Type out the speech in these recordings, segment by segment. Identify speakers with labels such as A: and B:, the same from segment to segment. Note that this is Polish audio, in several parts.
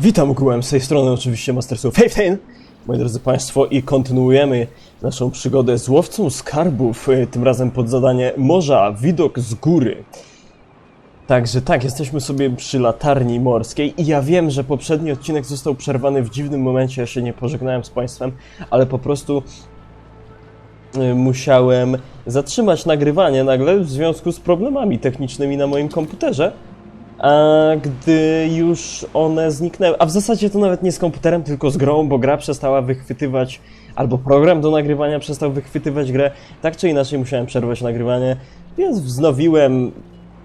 A: Witam ogółem z tej strony oczywiście Mastersu Fifteen, moi drodzy Państwo, i kontynuujemy naszą przygodę z łowcą skarbów, y, tym razem pod zadanie Morza, widok z góry. Także tak, jesteśmy sobie przy latarni morskiej i ja wiem, że poprzedni odcinek został przerwany w dziwnym momencie, ja się nie pożegnałem z Państwem, ale po prostu y, musiałem zatrzymać nagrywanie nagle w związku z problemami technicznymi na moim komputerze. Gdy już one zniknęły, a w zasadzie to nawet nie z komputerem, tylko z grą, bo gra przestała wychwytywać, albo program do nagrywania przestał wychwytywać grę, tak czy inaczej musiałem przerwać nagrywanie, więc wznowiłem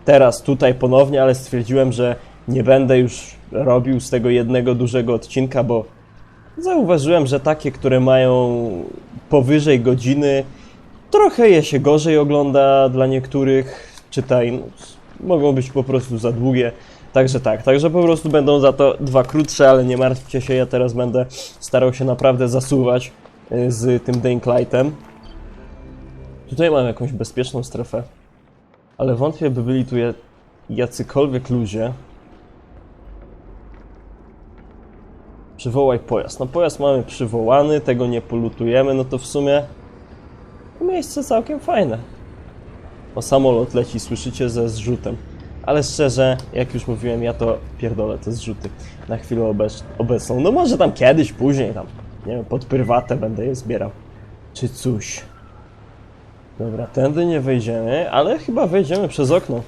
A: teraz tutaj ponownie, ale stwierdziłem, że nie będę już robił z tego jednego dużego odcinka, bo zauważyłem, że takie, które mają powyżej godziny, trochę je się gorzej ogląda dla niektórych, czytaj, no, mogą być po prostu za długie. Także tak, także po prostu będą za to dwa krótsze, ale nie martwcie się, ja teraz będę starał się naprawdę zasuwać y, z tym Lightem. Tutaj mam jakąś bezpieczną strefę, ale wątpię, by byli tu ja- jacykolwiek ludzie. Przywołaj pojazd. No pojazd mamy przywołany, tego nie polutujemy, no to w sumie miejsce całkiem fajne. O samolot leci, słyszycie, ze zrzutem. Ale szczerze, jak już mówiłem, ja to pierdolę te zrzuty na chwilę obec obecną. No może tam kiedyś, później tam, nie wiem, pod prywatę będę je zbierał. Czy coś. Dobra, tędy nie wejdziemy, ale chyba wejdziemy przez okno.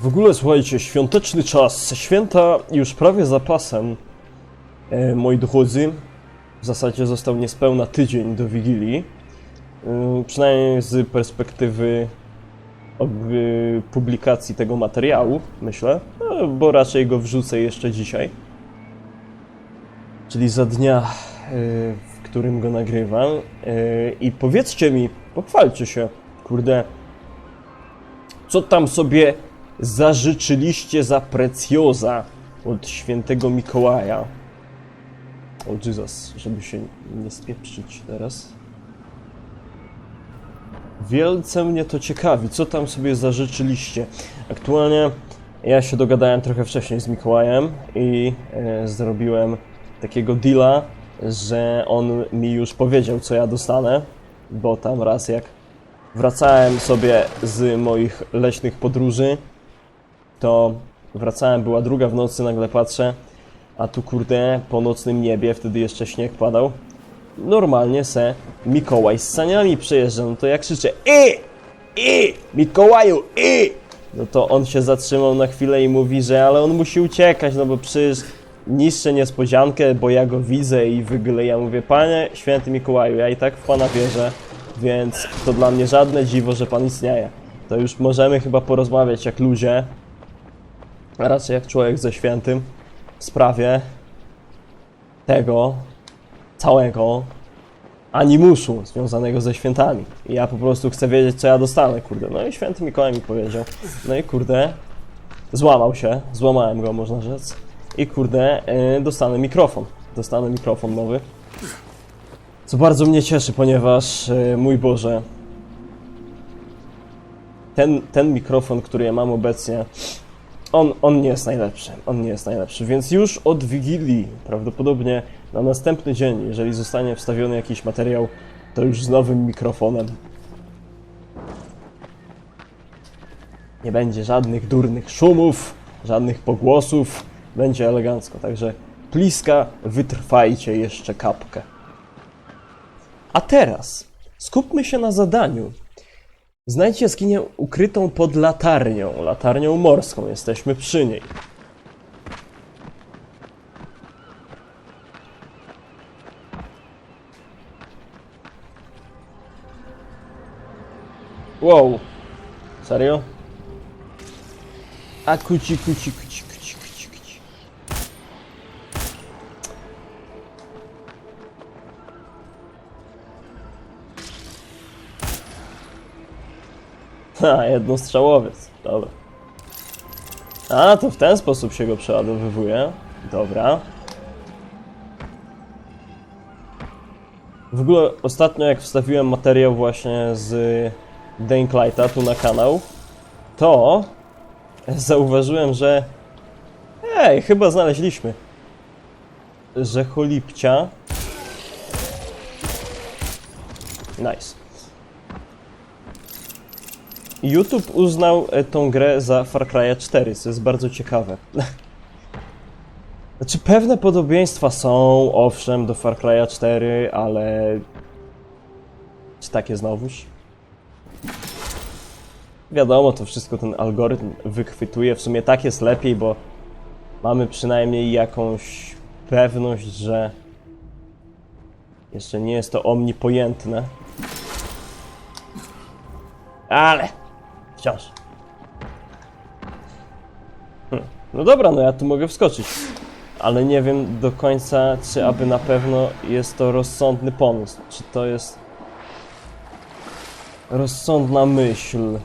A: W ogóle słuchajcie, świąteczny czas. Święta już prawie za pasem. E, moi drodzy, w zasadzie został niespełna tydzień do Wigilii. Y, Przynajmniej z perspektywy publikacji tego materiału, myślę, no, bo raczej go wrzucę jeszcze dzisiaj. Czyli za dnia, y, w którym go nagrywam. Y, I powiedzcie mi, pochwalcie się, kurde, co tam sobie zażyczyliście za precjoza od świętego Mikołaja? O Jesus, żeby się nie spieprzyć teraz. Wielce mnie to ciekawi, co tam sobie zażyczyliście. Aktualnie ja się dogadałem trochę wcześniej z Mikołajem i e, zrobiłem takiego deala, że on mi już powiedział, co ja dostanę, bo tam raz jak wracałem sobie z moich leśnych podróży, to wracałem, była druga w nocy, nagle patrzę, a tu kurde po nocnym niebie, wtedy jeszcze śnieg padał, normalnie se Mikołaj z saniami przejeżdża, no to jak krzyczę I! I! Mikołaju! I! No to on się zatrzymał na chwilę i mówi, że ale on musi uciekać, no bo przecież niszczę niespodziankę, bo ja go widzę i w ogóle ja mówię, panie święty Mikołaju, ja i tak w pana wierzę, więc to dla mnie żadne dziwo, że pan istnieje. To już możemy chyba porozmawiać jak ludzie, a raczej jak człowiek ze świętym w sprawie tego, całego animuszu związanego ze świętami. I ja po prostu chcę wiedzieć, co ja dostanę, kurde. No i święty Mikołaj mi powiedział. No i kurde, złamał się, złamałem go, można rzec. I kurde, yy, dostanę mikrofon. Dostanę mikrofon nowy. Co bardzo mnie cieszy, ponieważ, yy, mój Boże, ten, ten mikrofon, który ja mam obecnie, on, on nie jest najlepszy. On nie jest najlepszy, więc już od Wigilii, prawdopodobnie na następny dzień, jeżeli zostanie wstawiony jakiś materiał, to już z nowym mikrofonem. Nie będzie żadnych durnych szumów, żadnych pogłosów, będzie elegancko, także pliska, wytrwajcie jeszcze kapkę. A teraz skupmy się na zadaniu. Znajdź jaskinię ukrytą pod latarnią, latarnią morską, jesteśmy przy niej. Wow. Serio? A kuci, kuci, kuci, kuci, Ha, jednostrzałowiec. Dobra. A, to w ten sposób się go przeładowywuje. Dobra. W ogóle ostatnio jak wstawiłem materiał właśnie z Lighta tu na kanał, to zauważyłem, że ej, chyba znaleźliśmy. że cholipcia... Nice. YouTube uznał e, tą grę za Far Cry 4, co jest bardzo ciekawe. Znaczy, pewne podobieństwa są, owszem, do Far Cry 4, ale... Czy takie znowuż? Wiadomo, to wszystko ten algorytm wychwytuje. W sumie tak jest lepiej, bo mamy przynajmniej jakąś pewność, że jeszcze nie jest to omnipojętne. Ale wciąż. Hm. No dobra, no ja tu mogę wskoczyć. Ale nie wiem do końca, czy aby na pewno jest to rozsądny pomysł. Czy to jest rozsądna myśl.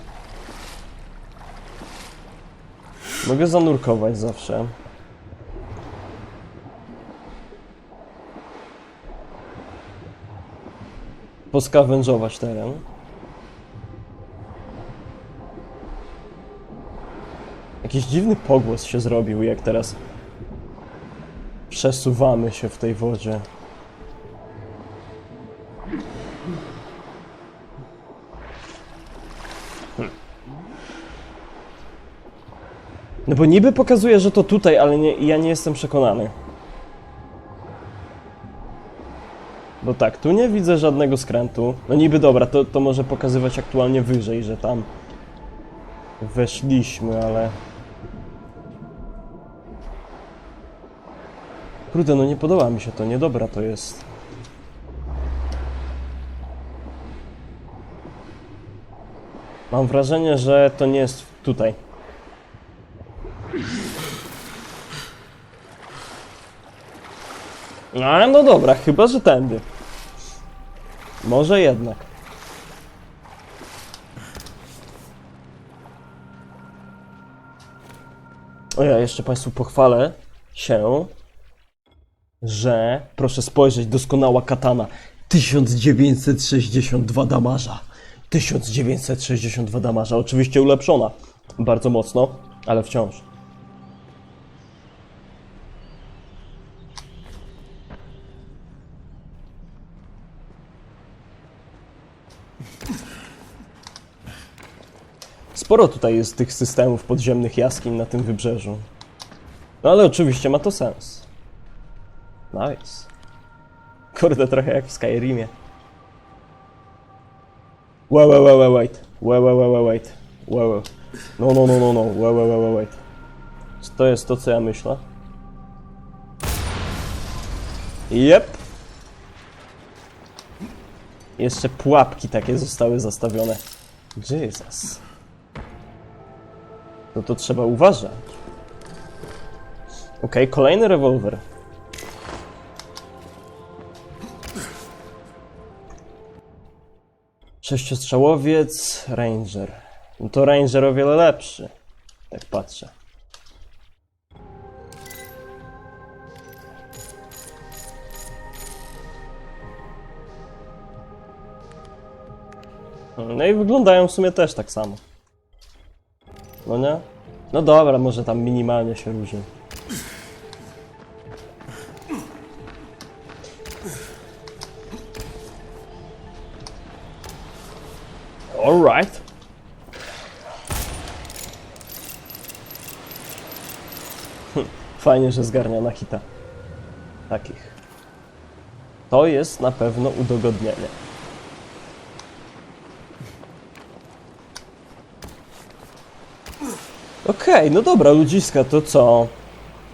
A: Mogę zanurkować zawsze. Poskawężować teren. Jakiś dziwny pogłos się zrobił, jak teraz przesuwamy się w tej wodzie. No bo niby pokazuje, że to tutaj, ale nie, ja nie jestem przekonany. Bo tak, tu nie widzę żadnego skrętu. No niby dobra, to, to może pokazywać aktualnie wyżej, że tam weszliśmy, ale... Kurde, no nie podoba mi się to, niedobra to jest. Mam wrażenie, że to nie jest tutaj. No, no dobra, chyba, że tędy. Może jednak. O ja jeszcze Państwu pochwalę się, że proszę spojrzeć, doskonała katana. 1962 damarza. 1962 damarza. Oczywiście ulepszona. Bardzo mocno, ale wciąż. Sporo tutaj jest tych systemów podziemnych jaskiń na tym wybrzeżu. No ale oczywiście ma to sens. Nice. Kurde, trochę jak w Skyrimie. Wait, wait, wait, wait, wait. Wait, wait, wait, wait, wait. Wait, wait. No, no, no, no, no. Wait, wait, wait, wait, wait. Czy to jest to, co ja myślę? Jep. Jeszcze pułapki takie zostały zastawione. Jesus. No to trzeba uważać. Okej, kolejny rewolwer. Sześciostrzałowiec, Ranger. No to Ranger o wiele lepszy. Tak patrzę. No i wyglądają w sumie też tak samo. No nie? No dobra, może tam minimalnie się różni. Alright. Hm, Fajnie, że zgarnia na hita. Takich. To jest na pewno udogodnienie. Okej, no dobra, ludziska, to co?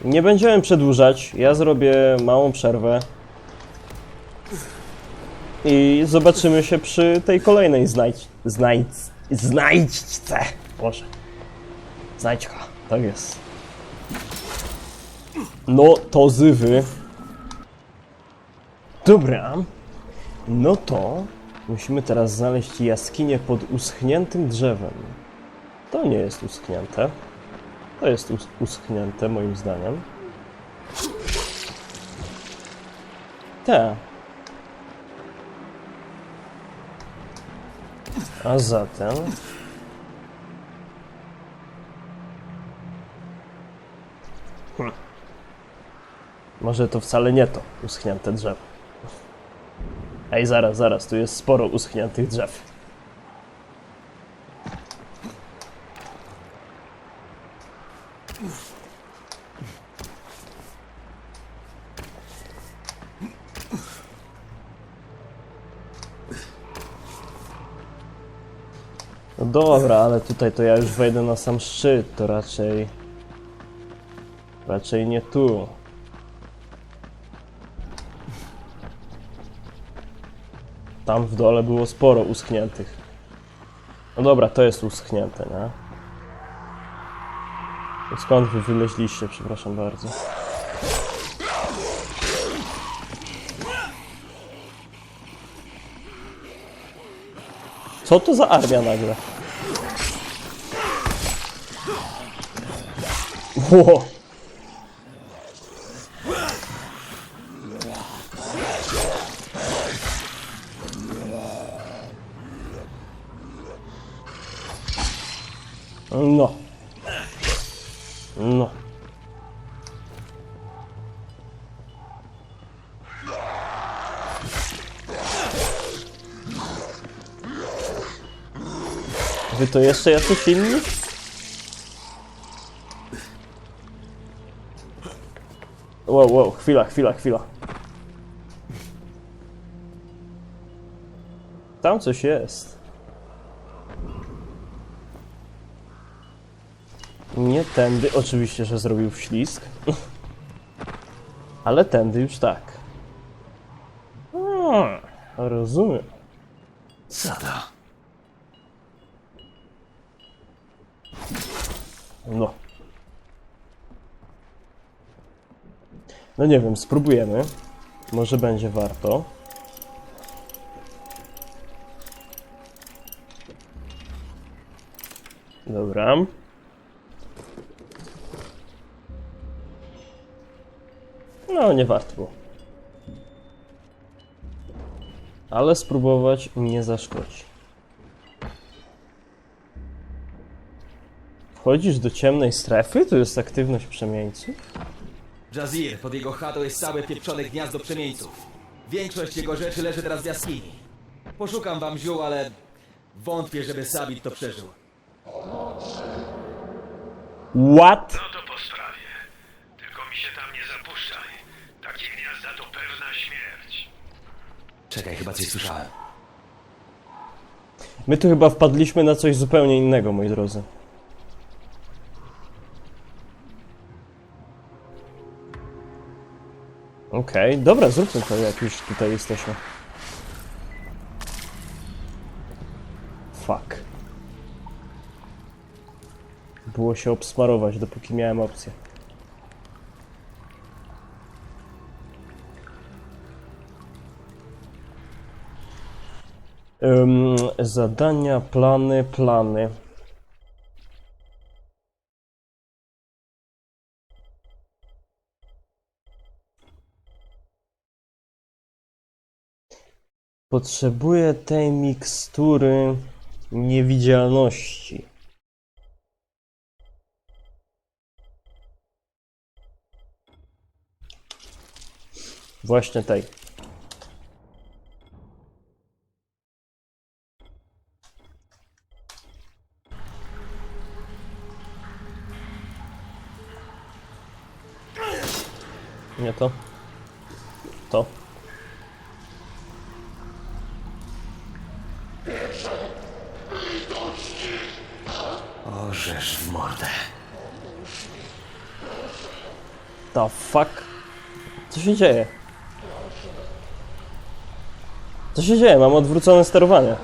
A: Nie będziemy przedłużać. Ja zrobię małą przerwę. I zobaczymy się przy tej kolejnej znajdź... Znajdź... Znajdźce! Boże. Znajdźka, tak jest. No, to zywy. Dobra. No to musimy teraz znaleźć jaskinię pod uschniętym drzewem. To nie jest uschnięte. To jest us uschnięte, moim zdaniem. Te. A zatem... Hmm. Może to wcale nie to uschnięte drzewo. Ej, zaraz, zaraz, tu jest sporo uschniętych drzew. Dobra, ale tutaj to ja już wejdę na sam szczyt, to raczej... Raczej nie tu. Tam w dole było sporo uschniętych. No dobra, to jest uschnięte, nie? Skąd wy wyleźliście, przepraszam bardzo. Co to za armia nagle? Ło! No. No. Wy to jeszcze Wow, wow, chwila, chwila, chwila. Tam coś jest. Nie tędy, oczywiście, że zrobił ślizg. Ale tędy już tak. Hmm, rozumiem.
B: To?
A: No. No nie wiem, spróbujemy. Może będzie warto. Dobra. No, nie warto było. Ale spróbować nie zaszkodzi. Wchodzisz do ciemnej strefy? To jest aktywność przemieńców?
B: Jazir, pod jego chatą jest całe pieprzone gniazdo przemieńców. Większość jego rzeczy leży teraz w jaskini. Poszukam wam ziół, ale wątpię, żeby Sabit to przeżył.
A: What?
C: No to po sprawie. Tylko mi się tam nie zapuszczaj. Takie gniazda to pewna śmierć.
B: Czekaj, chyba coś słyszałem.
A: My tu chyba wpadliśmy na coś zupełnie innego, moi drodzy. Okej, dobra, zróbmy to, jak już tutaj jesteśmy. Fuck. Było się obsmarować, dopóki miałem opcję. Ym, zadania, plany, plany. Potrzebuję tej mikstury niewidzialności. Właśnie tej. Nie to. To. The fuck? Co się dzieje? Co się dzieje? Mam odwrócone sterowanie.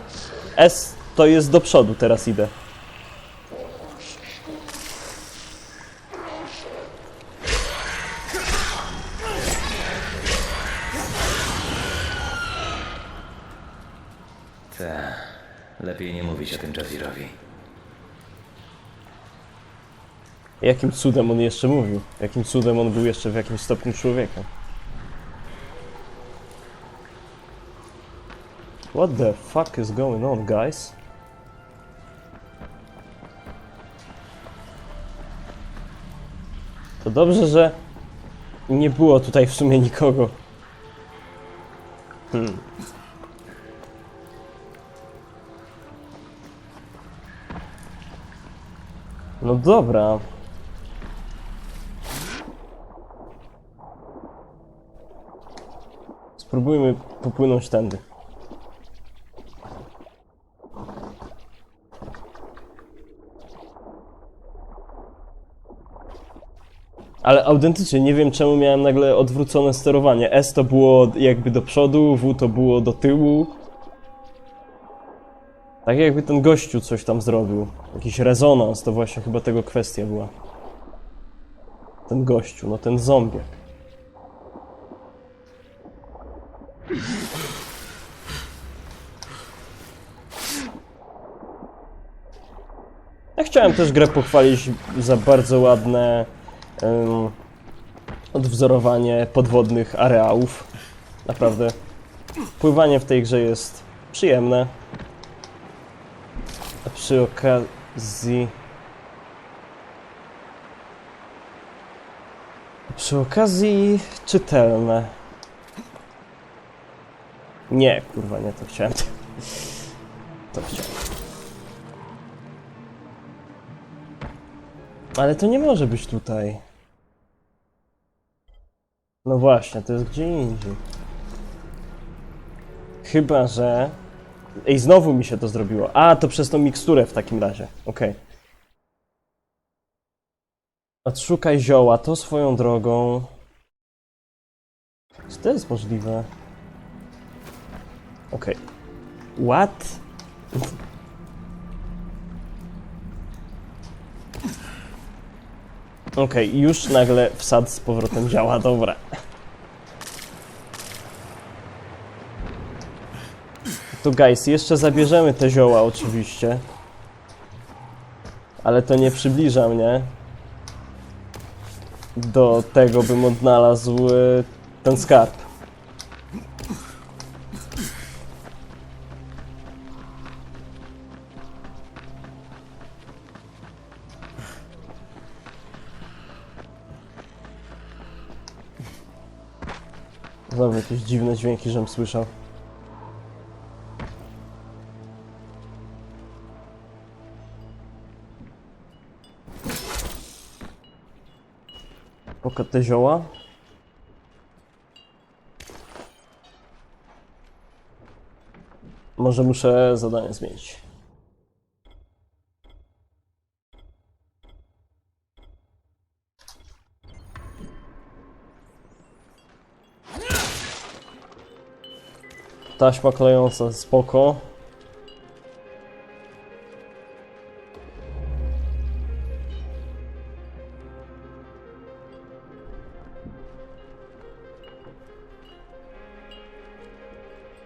A: S to jest do przodu, teraz idę.
B: Te. Lepiej nie mówić o tym Jazirowi.
A: Jakim cudem on jeszcze mówił? Jakim cudem on był jeszcze w jakimś stopniu człowiekiem? What the fuck is going on, guys? To dobrze, że Nie było tutaj w sumie nikogo. Hmm. No dobra. Spróbujmy popłynąć tędy. Ale autentycznie nie wiem czemu miałem nagle odwrócone sterowanie. S to było jakby do przodu, W to było do tyłu. Tak jakby ten gościu coś tam zrobił. Jakiś rezonans, to właśnie chyba tego kwestia była. Ten gościu, no ten zombie. Chciałem też grę pochwalić za bardzo ładne em, odwzorowanie podwodnych areałów. Naprawdę. Pływanie w tej grze jest przyjemne. A przy okazji. Przy okazji czytelne. Nie, kurwa, nie to chciałem. To chciałem. Ale to nie może być tutaj. No właśnie, to jest gdzie indziej. Chyba, że... Ej, znowu mi się to zrobiło. A, to przez tą miksturę w takim razie. Okej. Odszukaj zioła, to swoją drogą... Czy to jest możliwe? Okej. What? Okej, już nagle wsad z powrotem działa, dobra. To guys, jeszcze zabierzemy te zioła oczywiście. Ale to nie przybliża mnie do tego, bym odnalazł e, ten skarb. Znowu jakieś dziwne dźwięki, żem słyszał. Poka te zioła. Może muszę zadanie zmienić. Taśma klejąca, spoko.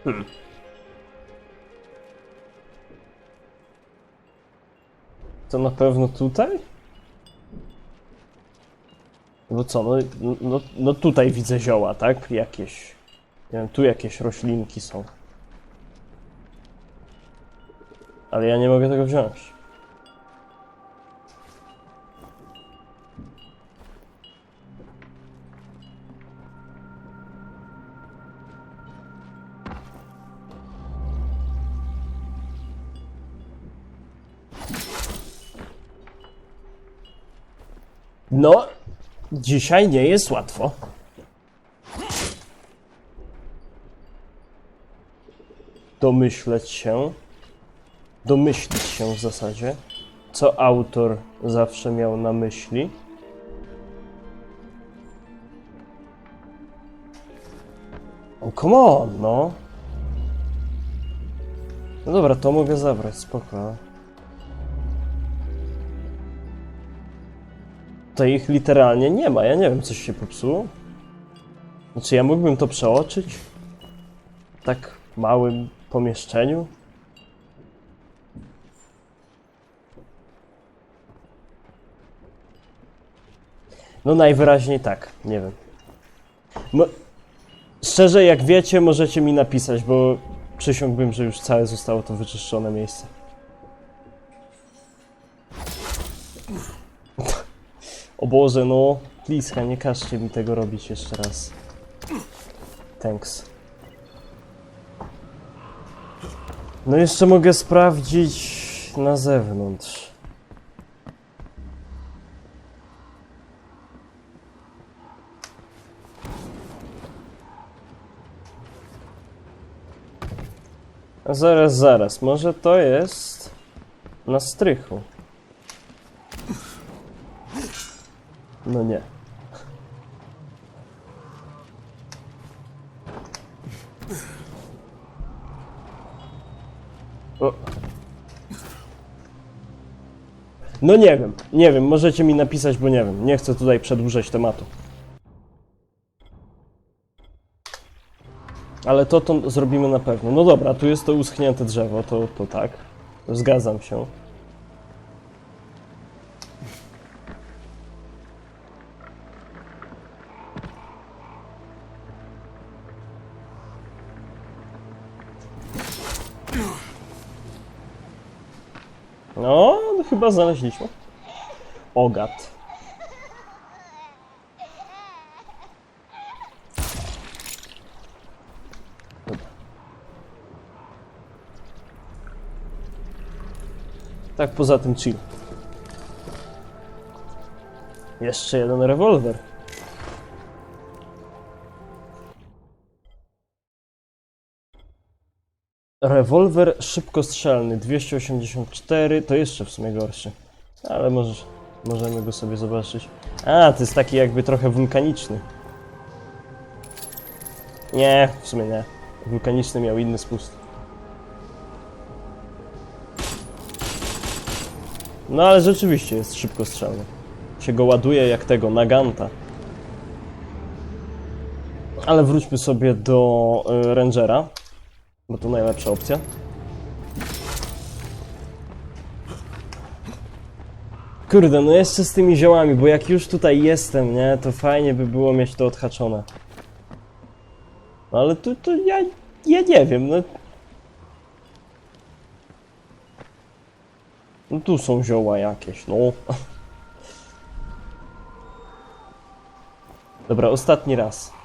A: Hmm. To na pewno tutaj? No co, no, no, no tutaj widzę zioła, tak? Jakieś. Nie wiem, tu jakieś roślinki są. Ale ja nie mogę tego wziąć. No, dzisiaj nie jest łatwo. Domyśleć się, domyślić się w zasadzie, co autor zawsze miał na myśli. O, come on, no. No dobra, to mogę zabrać, spoko. To ich literalnie nie ma, ja nie wiem, coś się popsuło. Znaczy, ja mógłbym to przeoczyć? Tak małym pomieszczeniu? No najwyraźniej tak, nie wiem. Mo Szczerze, jak wiecie, możecie mi napisać, bo przysiągłbym, że już całe zostało to wyczyszczone miejsce. O Boże, no, bliska, nie każcie mi tego robić jeszcze raz. Thanks. No jeszcze mogę sprawdzić na zewnątrz. Zaraz, zaraz, może to jest na strychu. No nie. No nie wiem, nie wiem, możecie mi napisać, bo nie wiem, nie chcę tutaj przedłużać tematu. Ale to to zrobimy na pewno. No dobra, tu jest to uschnięte drzewo, to, to tak. Zgadzam się. No, no chyba znaleźliśmy. Ogat. Dobra. Tak, poza tym chill. Jeszcze jeden rewolwer. Rewolwer szybkostrzelny 284 to jeszcze w sumie gorszy. Ale możesz, możemy go sobie zobaczyć. A, to jest taki jakby trochę wulkaniczny. Nie, w sumie nie. Wulkaniczny miał inny spust. No ale rzeczywiście jest szybkostrzelny. Się go ładuje jak tego, Naganta. Ale wróćmy sobie do y, Rangera. Bo to najlepsza opcja. Kurde, no jeszcze z tymi ziołami, bo jak już tutaj jestem, nie, to fajnie by było mieć to odhaczone. No ale tu, tu ja, ja nie wiem, no. No tu są zioła jakieś, no. Dobra, ostatni raz.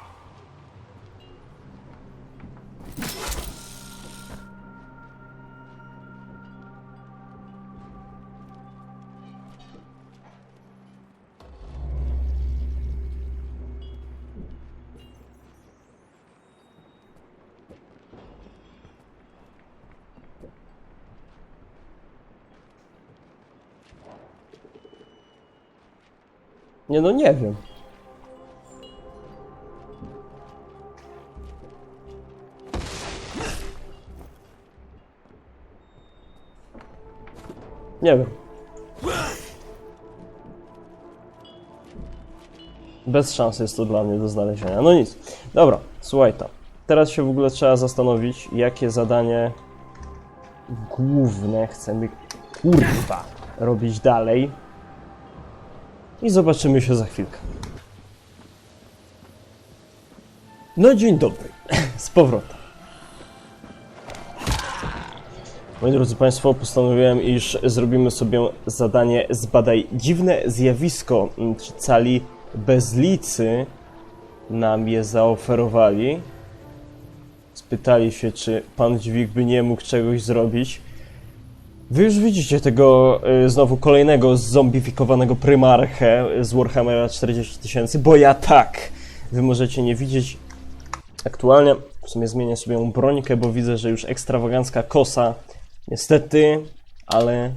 A: Nie no, nie wiem. Nie wiem. Bez szans jest to dla mnie do znalezienia. No nic. Dobra, słuchaj tam. Teraz się w ogóle trzeba zastanowić, jakie zadanie główne chcemy kurwa robić dalej. I zobaczymy się za chwilkę. No dzień dobry, z powrotem. Moi drodzy Państwo, postanowiłem, iż zrobimy sobie zadanie Zbadaj dziwne zjawisko. Ci cali bezlicy nam je zaoferowali. Spytali się, czy Pan Dźwig by nie mógł czegoś zrobić. Wy już widzicie tego y, znowu kolejnego zombifikowanego prymarchę z Warhammera 40 tysięcy, bo ja tak! Wy możecie nie widzieć aktualnie. W sumie zmienię sobie brońkę, bo widzę, że już ekstrawagancka kosa niestety, ale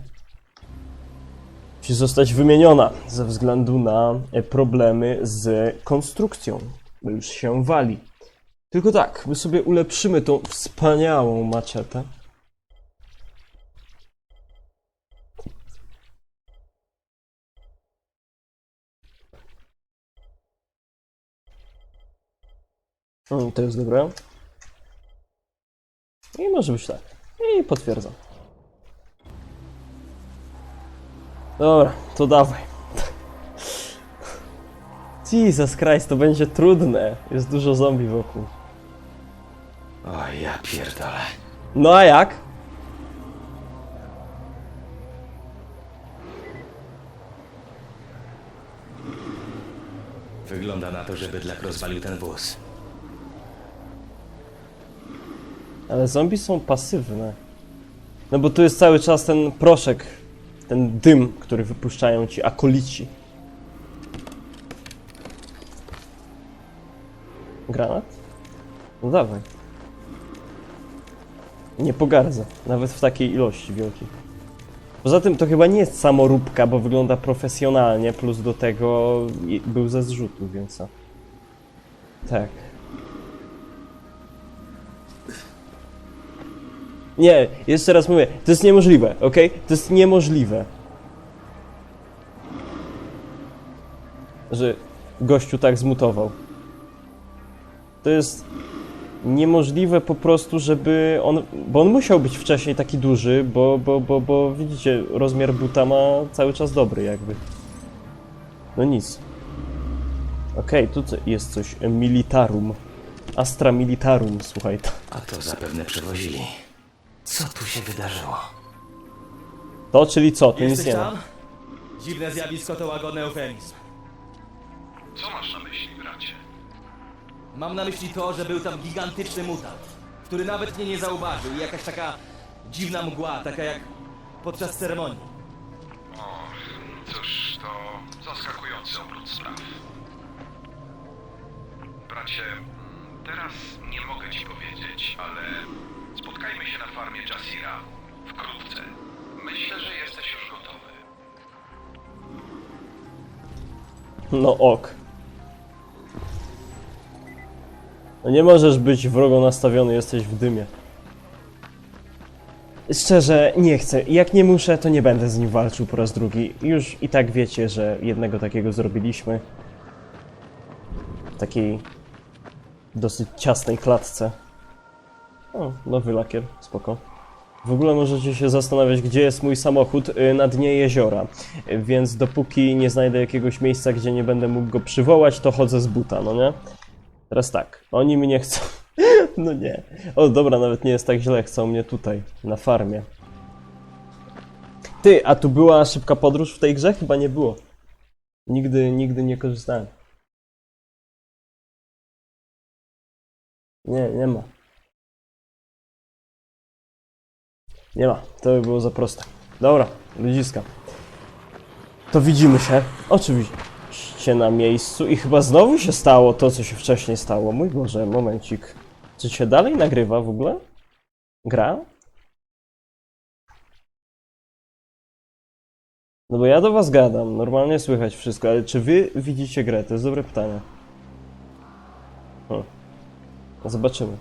A: musi zostać wymieniona ze względu na e, problemy z konstrukcją, bo już się wali. Tylko tak, my sobie ulepszymy tą wspaniałą maczetę. Mm, to jest dobre. I może być tak. I potwierdzam. Dobra, to dawaj. Jesus Christ, to będzie trudne. Jest dużo zombie wokół.
B: O, ja pierdolę.
A: No a jak?
B: Wygląda na to, że bydlak rozwalił ten wóz.
A: Ale zombie są pasywne. No bo tu jest cały czas ten proszek, ten dym, który wypuszczają ci akolici. Granat? No dawaj. Nie pogardzę, nawet w takiej ilości wielkiej. Poza tym to chyba nie jest samoróbka, bo wygląda profesjonalnie, plus do tego był ze zrzutu, więc... Tak. Nie, jeszcze raz mówię, to jest niemożliwe, ok? To jest niemożliwe. Że gościu tak zmutował. To jest niemożliwe po prostu, żeby on. Bo on musiał być wcześniej taki duży, bo, bo, bo, bo widzicie, rozmiar buta ma cały czas dobry, jakby. No nic. Okej, tu co- jest coś. Militarum. Astra Militarum, słuchaj. To,
B: A to zapewne przewozili. Co tu się wydarzyło?
A: to czyli co? To nic
B: Jesteś
A: nie
B: tam? Dziwne zjawisko to łagodny eufemizm.
C: Co masz na myśli, bracie?
B: Mam na myśli to, że był tam gigantyczny mutant, który nawet mnie nie zauważył i jakaś taka dziwna mgła, taka jak podczas ceremonii.
C: O, cóż, to zaskakujący obrót spraw. Bracie, mm, teraz nie mogę ci powiedzieć, ale spotkajmy się na farmie Jasira wkrótce. Myślę, że jesteś już gotowy.
A: No ok. No nie możesz być wrogo nastawiony, jesteś w dymie. Szczerze, nie chcę. Jak nie muszę, to nie będę z nim walczył po raz drugi. Już i tak wiecie, że jednego takiego zrobiliśmy. W takiej dosyć ciasnej klatce. O, nowy lakier, spoko. W ogóle możecie się zastanawiać, gdzie jest mój samochód y, na dnie jeziora. Więc dopóki nie znajdę jakiegoś miejsca, gdzie nie będę mógł go przywołać, to chodzę z buta, no nie? Teraz tak, oni mnie chcą. No nie. O, dobra, nawet nie jest tak źle, chcą mnie tutaj, na farmie. Ty, a tu była szybka podróż w tej grze? Chyba nie było. Nigdy, nigdy nie korzystałem. Nie, nie ma. Nie ma, to by było za proste. Dobra, ludziska. To widzimy się. Oczywiście na miejscu i chyba znowu się stało to, co się wcześniej stało. Mój Boże, momencik. Czy się dalej nagrywa w ogóle? Gra? No bo ja do was gadam, normalnie słychać wszystko, ale czy wy widzicie grę? To jest dobre pytanie. Hm. Zobaczymy.